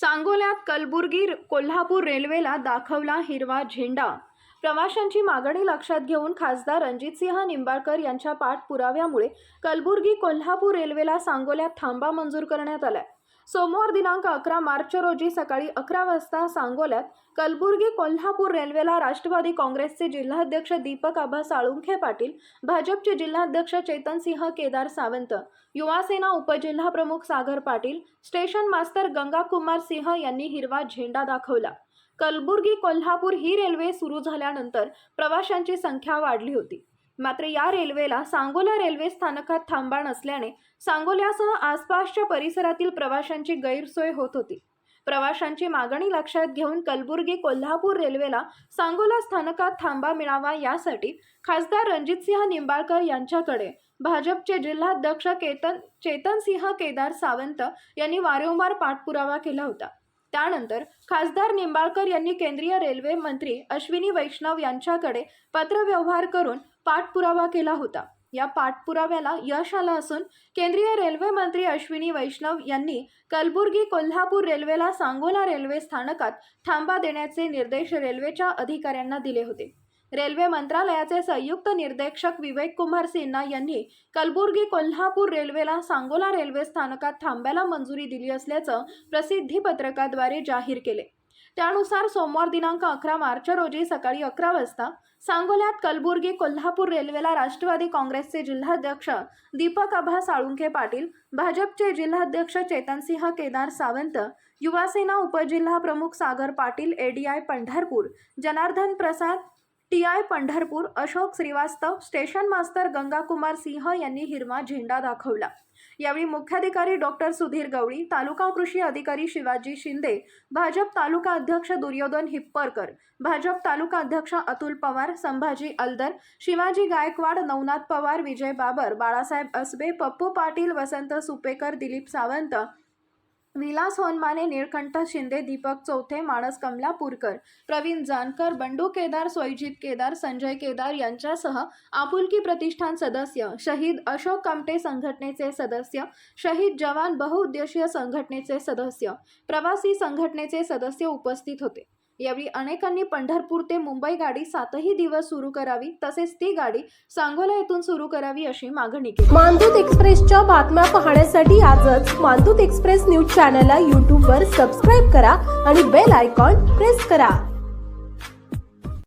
सांगोल्यात कलबुर्गी कोल्हापूर रेल्वेला दाखवला हिरवा झेंडा प्रवाशांची मागणी लक्षात घेऊन खासदार रणजितसिंह निंबाळकर यांच्या पाठपुराव्यामुळे कलबुर्गी कोल्हापूर रेल्वेला सांगोल्यात थांबा मंजूर करण्यात आलाय. सोमवार दिनांक अकरा मार्च रोजी सकाळी अकरा वाजता सांगोल्यात कलबुर्गी कोल्हापूर रेल्वेला राष्ट्रवादी काँग्रेसचे जिल्हाध्यक्ष दीपक आबा साळुंखे पाटील भाजपचे जिल्हाध्यक्ष चेतनसिंह केदार सावंत युवासेना उपजिल्हाप्रमुख सागर पाटील स्टेशन मास्तर गंगा कुमार सिंह यांनी हिरवा झेंडा दाखवला. कलबुर्गी कोल्हापूर ही रेल्वे सुरू झाल्यानंतर प्रवाशांची संख्या वाढली होती. मात्र या रेल्वेला सांगोला रेल्वे स्थानकात थांबा नसल्याने सांगोल्यासह आसपासच्या परिसरातील प्रवाशांची गैरसोय होत होती. प्रवाशांची मागणी लक्षात घेऊन कलबुर्गी कोल्हापूर रेल्वेला सांगोला स्थानकात थांबा मिळावा यासाठी खासदार रणजितसिंह निंबाळकर यांच्याकडे भाजपचे जिल्हाध्यक्ष केतन चेतनसिंह केदार सावंत यांनी वारंवार पाठपुरावा केला होता. त्यानंतर खासदार निंबाळकर यांनी केंद्रीय रेल्वे मंत्री अश्विनी वैष्णव यांच्याकडे पत्रव्यवहार करून पाठपुरावा केला होता. या पाठपुराव्याला यश आलं असून केंद्रीय रेल्वे मंत्री अश्विनी वैष्णव यांनी कलबुर्गी कोल्हापूर रेल्वेला सांगोला रेल्वे स्थानकात थांबा देण्याचे निर्देश रेल्वेच्या अधिकाऱ्यांना दिले होते. रेल्वे मंत्रालयाचे संयुक्त निर्देशक विवेक कुमार सिन्हा यांनी कलबुर्गी कोल्हापूर रेल्वेला सांगोला रेल्वे स्थानकात थांब्याला मंजुरी दिली असल्याचं प्रसिद्धी पत्रकाद्वारे जाहीर केले. त्यानुसार सोमवार दिनांक अकरा मार्च रोजी सकाळी अकरा वाजता सांगोल्यात कलबुर्गी कोल्हापूर रेल्वेला राष्ट्रवादी काँग्रेसचे जिल्हाध्यक्ष दीपक आभा साळुंखे पाटील भाजपचे जिल्हाध्यक्ष चेतनसिंह केदार सावंत युवासेना उपजिल्हा प्रमुख Sagar Patil ADI Pandharpur Janardan Prasad T I Pandharpur Ashok Shrivastava station master Gangakumar Singh यांनी हिरवा झेंडा दाखवला. यावेळी मुख्याधिकारी डॉक्टर सुधीर गवळी तालुका कृषी अधिकारी शिवाजी शिंदे भाजप तालुका अध्यक्ष दुर्योधन हिप्परकर भाजप तालुका अध्यक्ष अतुल पवार संभाजी अलदर शिवाजी गायकवाड नवनाथ पवार विजय बाबर बाळासाहेब असबे पप्पू पाटील वसंत सुपेकर दिलीप सावंत विलास होनमाने निळकंठ शिंदे दीपक चौथे माणस कमलापूरकर प्रवीण जानकर बंडू केदार सोयजीत केदार संजय केदार यांच्यासह आपुलकी प्रतिष्ठान सदस्य शहीद अशोक कामटे संघटनेचे सदस्य शहीद जवान बहुउद्देशीय संघटनेचे सदस्य प्रवासी संघटनेचे सदस्य उपस्थित होते. यावेळी अनेकांनी पंढरपूर ते मुंबई गाडी सातही दिवस सुरू करावी तसेच ती गाडी सांगोला येथून सुरू करावी अशी मागणी केली. मानदूत एक्सप्रेसच्या बातम्या पाहण्यासाठी आजच मानदूत एक्सप्रेस न्यूज चॅनलला यूट्यूबवर सबस्क्राईब करा आणि बेल आयकॉन प्रेस करा.